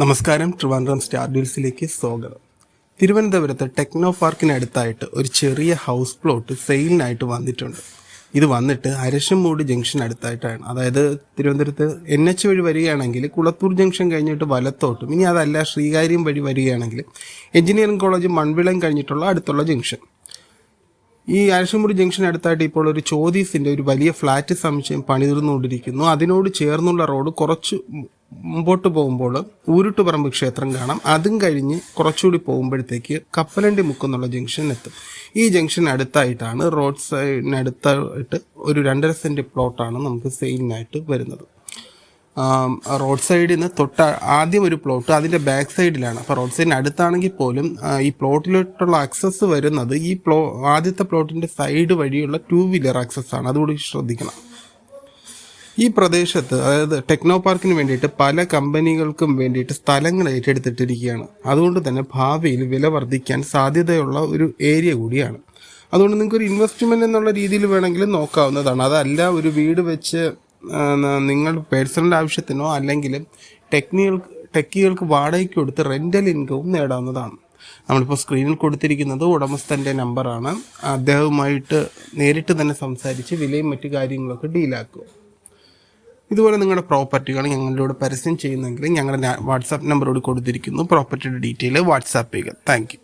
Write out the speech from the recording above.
നമസ്കാരം ട്രിവാൻഡ്രം സ്റ്റാർ ഡീൽസിലേക്ക് സ്വാഗതം. തിരുവനന്തപുരത്ത് ടെക്നോ പാർക്കിനടുത്തായിട്ട് ഒരു ചെറിയ ഹൗസ് പ്ലോട്ട് സെയിലിനായിട്ട് വന്നിട്ടുണ്ട്. ഇത് വന്നിട്ട് അരശംമൂട് ജംഗ്ഷൻ അടുത്തായിട്ടാണ്. അതായത് തിരുവനന്തപുരത്ത് എൻ എച്ച് വഴി വരികയാണെങ്കിൽ കുളത്തൂർ ജംഗ്ഷൻ കഴിഞ്ഞിട്ട് വലത്തോട്ടും ഇനി അതല്ല ശ്രീകാര്യം വഴി വരികയാണെങ്കിൽ എഞ്ചിനീയറിംഗ് കോളേജ് മൺവിളം കഴിഞ്ഞിട്ടുള്ള അടുത്തുള്ള ജംഗ്ഷൻ. ഈ അരശമ്പൂർ ജംഗ്ഷൻ അടുത്തായിട്ട് ഇപ്പോൾ ഒരു ചോദീസിന്റെ ഒരു വലിയ ഫ്ലാറ്റ് സമുച്ചയം പണിതീർന്നുകൊണ്ടിരിക്കുന്നു അതിനോട് ചേർന്നുള്ള റോഡ് കുറച്ച് മുമ്പോട്ട് പോകുമ്പോൾ ഊരുട്ടുപറമ്പ് ക്ഷേത്രം കാണാം. അതും കഴിഞ്ഞ് കുറച്ചുകൂടി പോകുമ്പോഴത്തേക്ക് കപ്പലണ്ടി മുക്കെന്നുള്ള ജംഗ്ഷൻ എത്തും ഈ ജംഗ്ഷൻ അടുത്തായിട്ടാണ് റോഡ് സൈഡിനടുത്തായിട്ട് ഒരു രണ്ടര സെന്റ് പ്ലോട്ടാണ് നമുക്ക് സെയിലിനായിട്ട് വരുന്നത്. റോഡ് സൈഡിൽ നിന്ന് തൊട്ട് ആദ്യം ഒരു പ്ലോട്ട് അതിന്റെ ബാക്ക് സൈഡിലാണ് അപ്പോൾ റോഡ് സൈഡിന് അടുത്താണെങ്കിൽ പോലും ഈ പ്ലോട്ടിലോട്ടുള്ള ആക്സസ് വരുന്നത് ഈ പ്ലോ ആദ്യത്തെ പ്ലോട്ടിന്റെ സൈഡ് വഴിയുള്ള ടു വീലർ ആക്സസ് ആണ്. അതുകൂടി ശ്രദ്ധിക്കണം. ഈ പ്രദേശത്ത് അതായത് ടെക്നോ പാർക്കിന് വേണ്ടിയിട്ട് പല കമ്പനികൾക്കും വേണ്ടിയിട്ട് സ്ഥലങ്ങൾ ഏറ്റെടുത്തിട്ടിരിക്കുകയാണ്. അതുകൊണ്ട് തന്നെ ഭാവിയിൽ വില വർദ്ധിക്കാൻ സാധ്യതയുള്ള ഒരു ഏരിയ കൂടിയാണ്. അതുകൊണ്ട് നിങ്ങൾക്ക് ഒരു ഇൻവെസ്റ്റ്മെന്റ് എന്നുള്ള രീതിയിൽ വേണമെങ്കിലും നോക്കാവുന്നതാണ്. അതല്ല ഒരു വീട് വെച്ച് നിങ്ങൾ പേഴ്സണൽ ആവശ്യത്തിനോ അല്ലെങ്കിൽ ടെക്നികൾ ടെക്കികൾക്ക് വാടകയ്ക്ക് കൊടുത്ത് റെന്റൽ ഇൻകവും നേടാവുന്നതാണ്. നമ്മളിപ്പോൾ സ്ക്രീനിൽ കൊടുത്തിരിക്കുന്നത് ഉടമസ്ഥന്റെ നമ്പറാണ് അദ്ദേഹവുമായിട്ട് നേരിട്ട് തന്നെ സംസാരിച്ച് വിലയും മറ്റു കാര്യങ്ങളൊക്കെ ഡീലാക്കുക ഇതുപോലെ നിങ്ങളുടെ പ്രോപ്പർട്ടികൾ ഞങ്ങളിലൂടെ പരസ്യം ചെയ്യുന്നെങ്കിൽ ഞങ്ങളുടെ വാട്സാപ്പ് നമ്പറോട് കൊടുത്തിരിക്കുന്നു. പ്രോപ്പർട്ടിയുടെ ഡീറ്റെയിൽ വാട്സാപ്പ് ചെയ്യുക. താങ്ക്